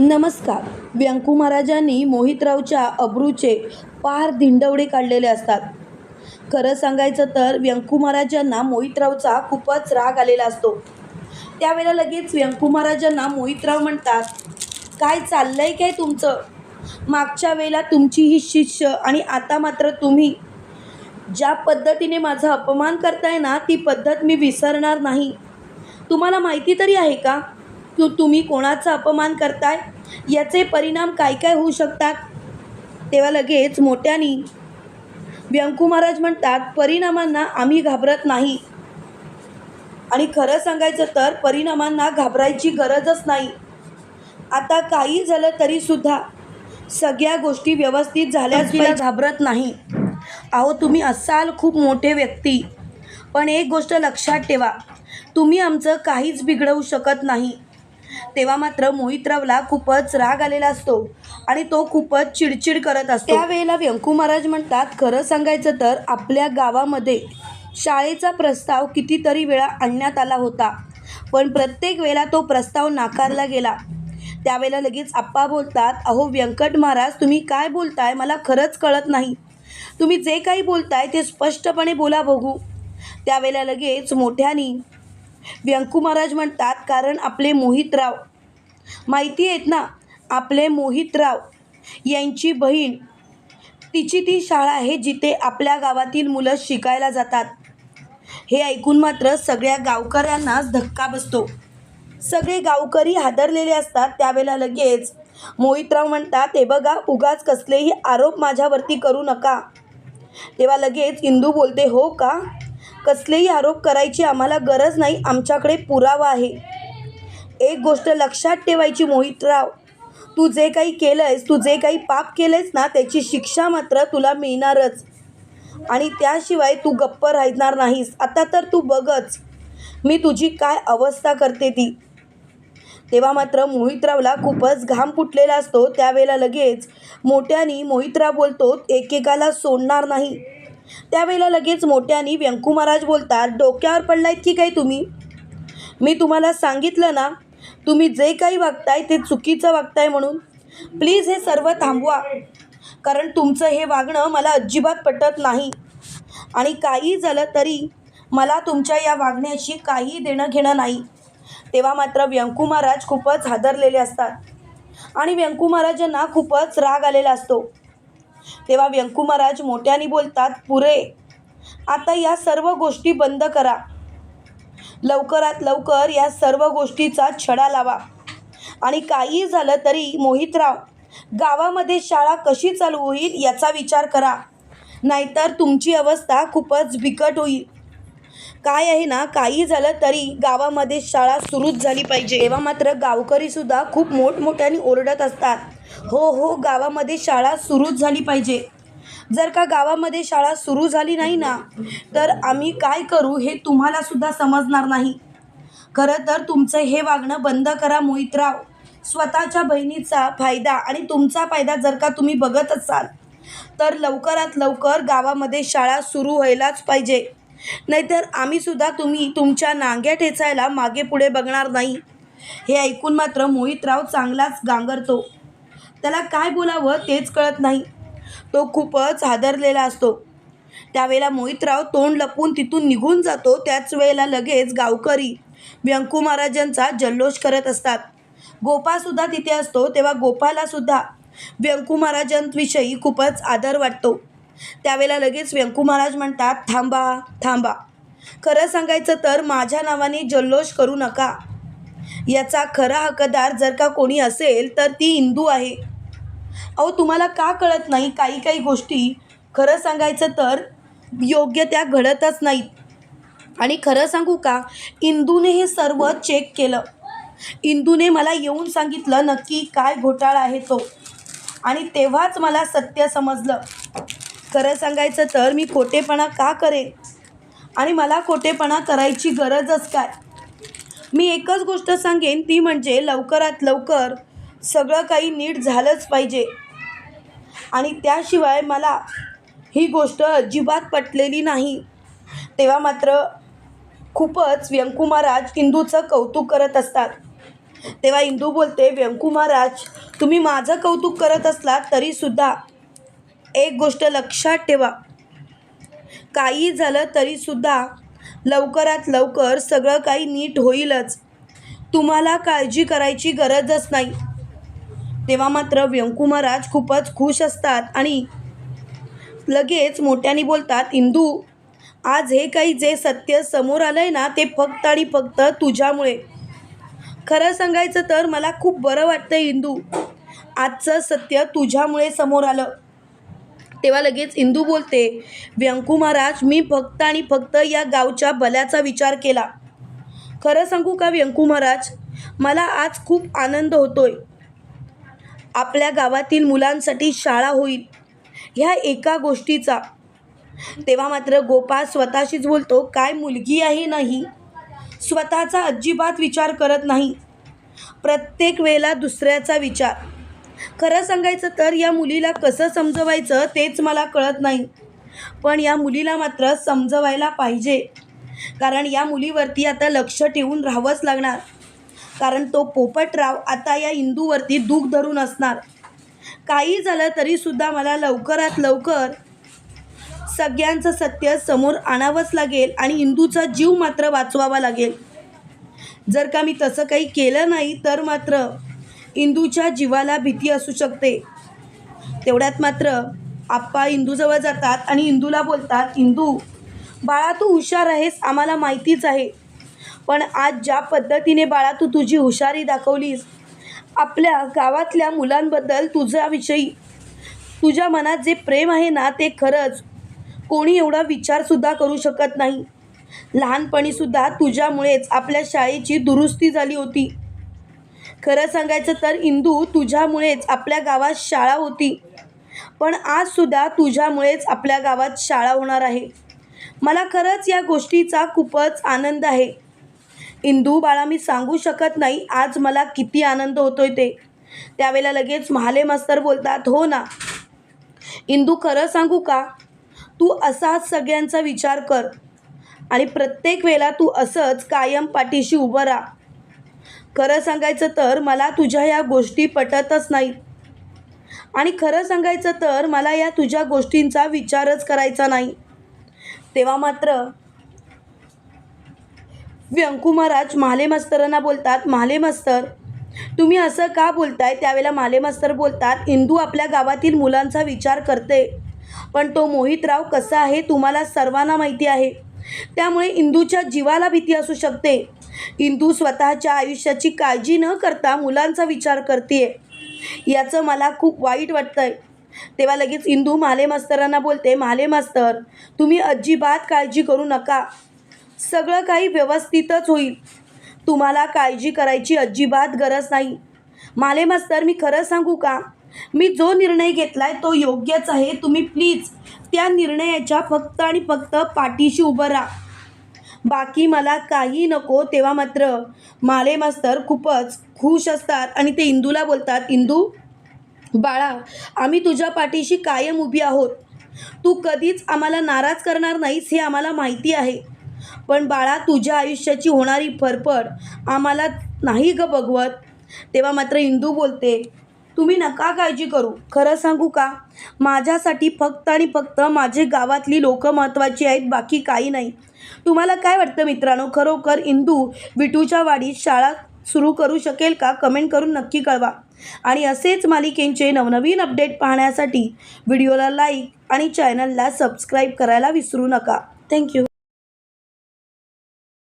नमस्कार. व्यंकू महाराजांनी मोहितरावच्या अब्रूचे पार धिंडवडे काढलेले असतात. खरं सांगायचं तर व्यंकू महाराजांना मोहितरावचा खूपच राग आलेला असतो. त्यावेळेला लगेच व्यंकू महाराजांना मोहितराव म्हणतात काय चाललंय काय तुमचं? मागच्या वेळेला तुमची ही शिष्य आणि आता मात्र तुम्ही ज्या पद्धतीने माझा अपमान करताय ना ती पद्धत मी विसरणार नाही. तुम्हाला माहिती तरी आहे का? की तुम्ही कोणाचा अपमान करताय? याचे परिणाम काय काय होऊ शकतात? तेव्हा लगेच मोठ्यानी व्यंकू महाराज म्हणतात परिणामांना आम्ही घाबरत नाही. आणि खरं सांगायचं तर परिणामांना घाबरायची गरजच नाही. आता काही झालं तरीसुद्धा सगळ्या गोष्टी व्यवस्थित झाल्याच मी घाबरत नाही. अहो तुम्ही असाल खूप मोठे व्यक्ती. पण एक गोष्ट लक्षात ठेवा. तुम्ही आमचं काहीच बिघडवू शकत नाही. तेव्हा मात्र मोहितरावला खूपच राग आलेला असतो आणि तो खूपच चिडचिड करत असतो. त्यावेळेला व्यंकू महाराज म्हणतात खरं सांगायचं तर आपल्या गावामध्ये शाळेचा प्रस्ताव कितीतरी वेळा आणण्यात आला होता पण प्रत्येक वेळेला तो प्रस्ताव नाकारला गेला. त्यावेळेला लगेच आप्पा बोलतात अहो व्यंकट महाराज तुम्ही काय बोलताय? मला खरंच कळत नाही. तुम्ही जे काही बोलताय ते स्पष्टपणे बोला बघू. त्यावेळेला लगेच मोठ्यानी व्यंकू महाराज म्हणतात कारण आपले मोहितराव माहिती आहेत ना आपले मोहितराव यांची बहीण. तिची ती शाळा आहे जिथे आपल्या गावातील मुलं शिकायला जातात. हे ऐकून मात्र सगळ्या गावकऱ्यांनाच धक्का बसतो. सगळे गावकरी हादरलेले असतात त्यावेळेला लगेच. मोहितराव म्हणतात हे बघा उगाच कसलेही आरोप माझ्यावरती करू नका. तेव्हा लगेच इंदू बोलते हो का? कसलेही आरोप करायची आम्हाला गरज नाही आमच्याकडे पुरावा आहे. एक गोष्ट लक्षात ठेवायची मोहितराव. तू जे काही केलं आहेस तू जे काही पाप केलं आहेस ना त्याची शिक्षा मात्र तुला मिळणारच. आणि त्याशिवाय तू गप्प राहणार नाहीस. आता तर तू बघच मी तुझी काय अवस्था करते ती. तेव्हा मात्र मोहितरावला खूपच घाम फुटलेला असतो. त्यावेळेला लगेच मोठ्यानी मोहितराव बोलतो एकेकाला सोडणार नाही. त्यावेळेला लगेच मोठ्यानी व्यंकू महाराज बोलतात डोक्यावर पडलायत की काय तुम्ही? मी तुम्हाला सांगितलं ना तुम्ही जे काही वागताय ते चुकीचं वागताय म्हणून. प्लीज हे सर्व थांबवा. कारण तुमचं हे वागणं मला अजिबात पटत नाही. आणि काही झालं तरी मला तुमच्या या वागण्याशी काही देणं घेणं नाही. तेव्हा मात्र व्यंकू महाराज खूपच हादरलेले असतात. आणि व्यंकू महाराजांना खूपच राग आलेला असतो. तेव्हा व्यंकू महाराज मोठ्याने बोलतात पुरे आता या सर्व गोष्टी बंद करा. लवकरात लवकर या सर्व गोष्टीचा छडा लावा. आणि काही झालं तरी मोहितराव गावामध्ये शाळा कशी चालू होईल याचा विचार करा. नाहीतर तुमची अवस्था खूपच बिकट होईल. काय आहे ना काही झालं तरी गावामध्ये शाळा सुरूच झाली पाहिजे. तेव्हा मात्र गावकरीसुद्धा खूप मोठमोठ्याने ओरडत असतात. हो हो गावामध्ये शाळा सुरूच झाली पाहिजे. जर का गावामध्ये शाळा सुरू झाली नाही ना तर आम्ही काय करू हे तुम्हालासुद्धा समजणार नाही. खरं तर तुमचं हे वागणं बंद करा मोहितराव. स्वतःच्या बहिणीचा फायदा आणि तुमचा फायदा जर का तुम्ही बघत असाल तर लवकरात लवकर गावामध्ये शाळा सुरू व्हायलाच पाहिजे. नाहीतर आम्हीसुद्धा तुम्ही तुमच्या नांग्या ठेचायला मागे पुढे बघणार नाही. हे ऐकून मात्र मोहितराव चांगलाच गांगरतो. त्याला काय बोलावं तेच कळत नाही. तो खूपच हादरलेला असतो. त्यावेळेला मोहितराव तोंड लपून तिथून निघून जातो. त्याच वेळेला लगेच गावकरी व्यंकू महाराजांचा जल्लोष करत असतात. गोपासुद्धा तिथे असतो. तेव्हा गोपालासुद्धा व्यंकू महाराजांविषयी खूपच आदर वाटतो. त्यावेळेला लगेच व्यंकू महाराज म्हणतात थांबा थांबा. खरं सांगायचं तर माझ्या नावाने जल्लोष करू नका. याचा खरा हकदार जर का कोणी असेल तर ती इंदू आहे. अहो तुम्हाला का कळत नाही काही काही गोष्टी? खरं सांगायचं तर योग्य त्या घडतच नाहीत. आणि खरं सांगू का? इंदूने हे सर्व चेक केलं. इंदूने मला येऊन सांगितलं नक्की काय घोटाळा आहे तो. आणि तेव्हाच मला सत्य समजलं. खरं सांगायचं तर मी खोटेपणा का करेन? आणि मला खोटेपणा करायची गरजच काय? मी एकच गोष्ट सांगेन ती म्हणजे लवकरात लवकर सगळं काही नीट झालंच पाहिजे. आणि त्याशिवाय मला ही गोष्ट अजिबात पटलेली नाही. तेव्हा मात्र खूपच व्यंकू महाराज इंदूचं कौतुक करत असतात. तेव्हा इंदू बोलते व्यंकू महाराज तुम्ही माझं कौतुक करत असलात तरीसुद्धा एक गोष्ट लक्षात ठेवा. काही झालं तरीसुद्धा लवकरात लवकर सगळं काही नीट होईलच. तुम्हाला काळजी करायची गरजच नाही. तेव्हा मात्र व्यंकू महाराज खूपच खुश असतात आणि लगेच मोठ्याने बोलतात इंदू आज हे काही जे सत्य समोर आलं आहे ना ते फक्त आणि फक्त तुझ्यामुळे. खरं सांगायचं तर मला खूप बरं वाटतं इंदू. आजचं सत्य तुझ्यामुळे समोर आलं. तेव्हा लगेच इंदू बोलते व्यंकू महाराज मी फक्त आणि फक्त या गावच्या भल्याचा विचार केला. खरं सांगू का व्यंकू महाराज? मला आज खूप आनंद होतोय. आपल्या गावातील मुलांसाठी शाळा होईल ह्या एका गोष्टीचा. तेव्हा मात्र गोपाळ स्वतःशीच बोलतो काय मुलगी आहे नाही. स्वतःचा अजिबात विचार करत नाही. प्रत्येक वेळेला दुसऱ्याचा विचार. खरं सांगायचं तर या मुलीला कसं समजवायचं तेच मला कळत नाही. पण या मुलीला मात्र समजवायला पाहिजे. कारण या मुलीवरती आता लक्ष ठेवून राहावंच लागणार. कारण तो पोपटराव आता या इंदूवरती दुःख धरून असणार. काही झालं तरीसुद्धा मला लवकरात लवकर सगळ्यांचं सत्य समोर आणावंच लागेल आणि इंदूचा जीव मात्र वाचवावा लागेल. जर का मी तसं काही केलं नाही तर मात्र इंदूच्या जीवाला भीती असू शकते. तेवढ्यात मात्र आप्पा इंदूजवळ जातात आणि इंदूला बोलतात इंदू बाळा तू हुशार आहेस आम्हाला माहितीच आहे. पण आज ज्या पद्धतीने बाळा तू तुझी हुशारी दाखवलीस आपल्या गावातल्या मुलांबद्दल तुझ्याविषयी तुझ्या मनात जे प्रेम आहे ना ते खरंच कोणी एवढा विचारसुद्धा करू शकत नाही. लहानपणीसुद्धा तुझ्यामुळेच आपल्या शाळेची दुरुस्ती झाली होती. खरं सांगायचं तर इंदू तुझ्यामुळेच आपल्या गावात शाळा होती. पण आजसुद्धा तुझ्यामुळेच आपल्या गावात शाळा होणार आहे. मला खरंच या गोष्टीचा खूपच आनंद आहे. इंदू बाळा मी सांगू शकत नाही आज मला किती आनंद होतोय ते. त्यावेळेला लगेच महाले मास्तर बोलतात हो ना. इंदू खरं सांगू का? तू असाच सगळ्यांचा विचार कर आणि प्रत्येक वेळेला तू असंच कायम पाठीशी उभं राहा. खरं सांगायचं तर मला तुझ्या या गोष्टी पटतच नाहीत आणि खरं सांगायचं तर मला या तुझ्या गोष्टींचा विचारच करायचा नाही. तेव्हा मात्र व्यंकू महाराज महाले मास्तरांना बोलतात महाले मास्तर तुम्ही असं का बोलताय? त्यावेळेला माले मास्तर बोलतात इंदू आपल्या गावातील मुलांचा विचार करते पण तो मोहितराव कसा आहे तुम्हाला सर्वांना माहिती आहे. त्यामुळे इंदूच्या जीवाला भीती असू शकते. इंदू स्वतःच्या आयुष्याची काळजी न करता मुलांचा विचार करते याचं मला खूप वाईट वाटतंय. तेव्हा लगेच इंदू माले मास्तरांना बोलते माले मास्तर तुम्ही अजिबात काळजी करू नका. सगळं काही व्यवस्थितच होईल. तुम्हाला काळजी करायची अजिबात गरज नाही. माले मास्तर मी खरं सांगू का? मी जो निर्णय घेतला आहे तो योग्यच आहे. तुम्ही प्लीज त्या निर्णयाच्या फक्त आणि फक्त पाठीशी उभं राहा. बाकी मला काही नको तेव्हा मात्र माले मास्तर खूपच खुश असतात आणि ते इंदूला बोलतात इंदू बाळा आम्ही तुझ्या पाठीशी कायम उभी आहोत. तू कधीच आम्हाला नाराज करणार नाहीस हे आम्हाला माहिती आहे. पण बाळा तुझ्या आयुष्याची होणारी फरफड आम्हाला नाही ग बघवत. तेव्हा मात्र इंदू बोलते तुम्ही नका काळजी करू. खरं सांगू का? माझ्यासाठी फक्त आणि फक्त माझे गावातली लोकं महत्त्वाची आहेत बाकी काही नाही. तुम्हाला काय वाटतं मित्रांनो? खरोखर इंदू विटूच्या वाडीत शाळा सुरू करू शकेल का? कमेंट करून नक्की कळवा. आणि असेच मालिकेंचे नवनवीन अपडेट पाहण्यासाठी व्हिडिओला लाईक आणि चॅनलला सबस्क्राईब करायला विसरू नका. थँक्यू.